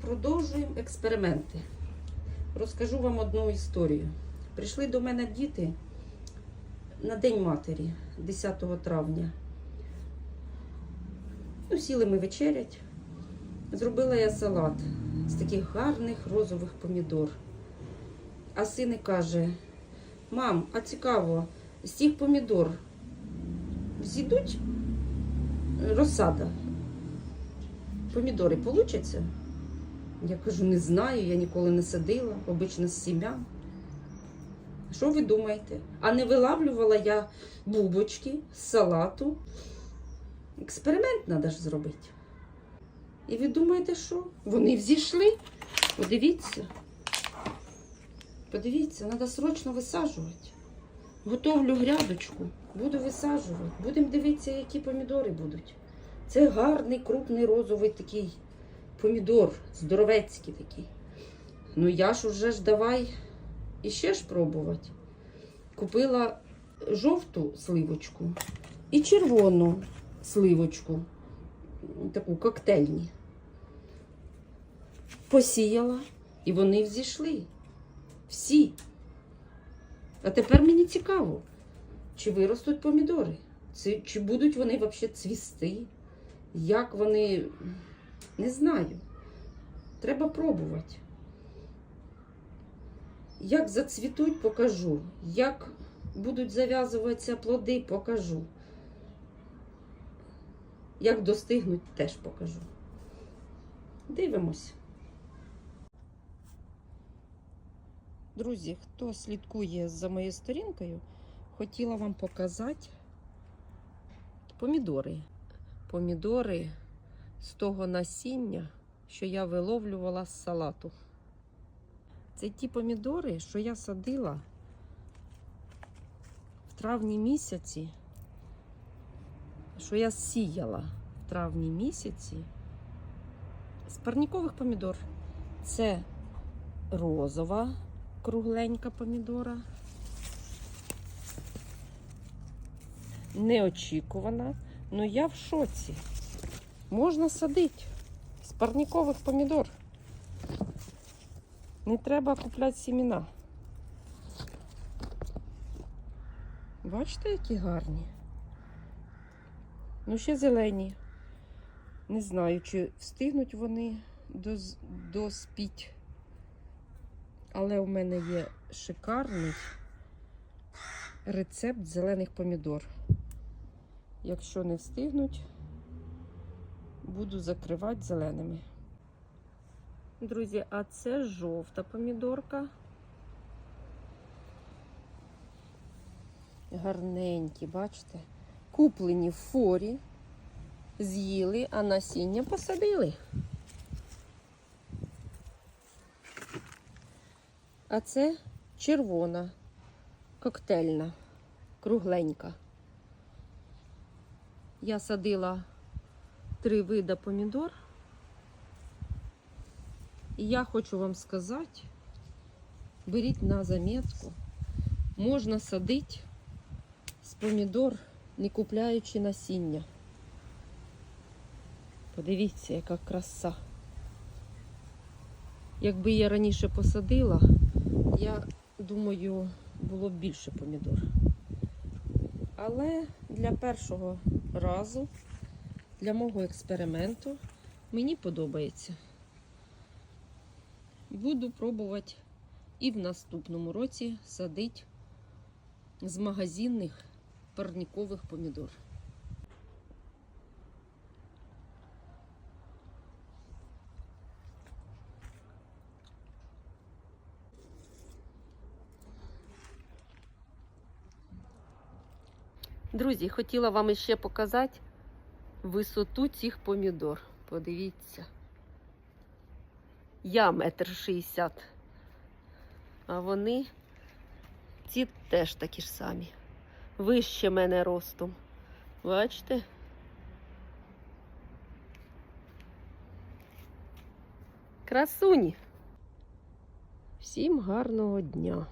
Продовжуємо експерименти. Розкажу вам одну історію. Прийшли до мене діти на День матері 10 травня. Ну, сіли ми вечерять. Зробила я салат з таких гарних розових помідор. А син каже: Мам, а цікаво, з цих помідор зійдуть розсада? Помідори получаться? Я кажу, не знаю, я ніколи не садила, обично з сім'ян. Що ви думаєте? А не вилавлювала я бубочки з салату. Експеримент треба ж зробити. І ви думаєте, що? Вони взійшли? Подивіться. Подивіться, треба срочно висаджувати. Готовлю грядочку, буду висаджувати. Будемо дивитися, які помідори будуть. Це гарний, крупний розовий такий помідор, здоровецький такий. Ну я ж уже ж давай іще ж пробувати. Купила жовту сливочку і червону сливочку, таку коктейльні. Посіяла, і вони взійшли. Всі. А тепер мені цікаво, чи виростуть помідори, Чи- будуть вони взагалі цвісти, як вони. Не знаю. Треба пробувати. Як зацвітуть, покажу. Як будуть зав'язуватися плоди, покажу. Як достигнуть, теж покажу. Дивимось. Друзі, хто слідкує за моєю сторінкою, хотіла вам показати помідори. Помідори з того насіння, що я виловлювала з салату. Це ті помідори, що я садила в травні місяці, що я сіяла в травні місяці з парнікових помідор. Це розова кругленька помідора. Неочікувана, але я в шоці. Можна садити з парнікових помідор. Не треба купляти сімена. Бачите, які гарні? Ну, ще зелені. Не знаю, чи встигнуть вони доспіть. Але у мене є шикарний рецепт зелених помідор. Якщо не встигнуть, буду закривати зеленими. Друзі, а це жовта помідорка. Гарненькі, бачите? Куплені в форі, з'їли, а насіння посадили. А це червона, коктейльна, кругленька. Я садила три вида помідор. І я хочу вам сказати, беріть на замітку, можна садити з помідор, не купляючи насіння. Подивіться, яка краса. Якби я раніше посадила, я думаю, було б більше помідор. Але для першого разу, для мого експерименту, мені подобається. Буду пробувати і в наступному році садити з магазинних парнікових помідор. Друзі, хотіла вам ще показати висоту цих помідор. Подивіться. Я метр шістдесят. А вони ці теж такі ж самі. Вище мене ростом. Бачите? Красуні. Всім гарного дня!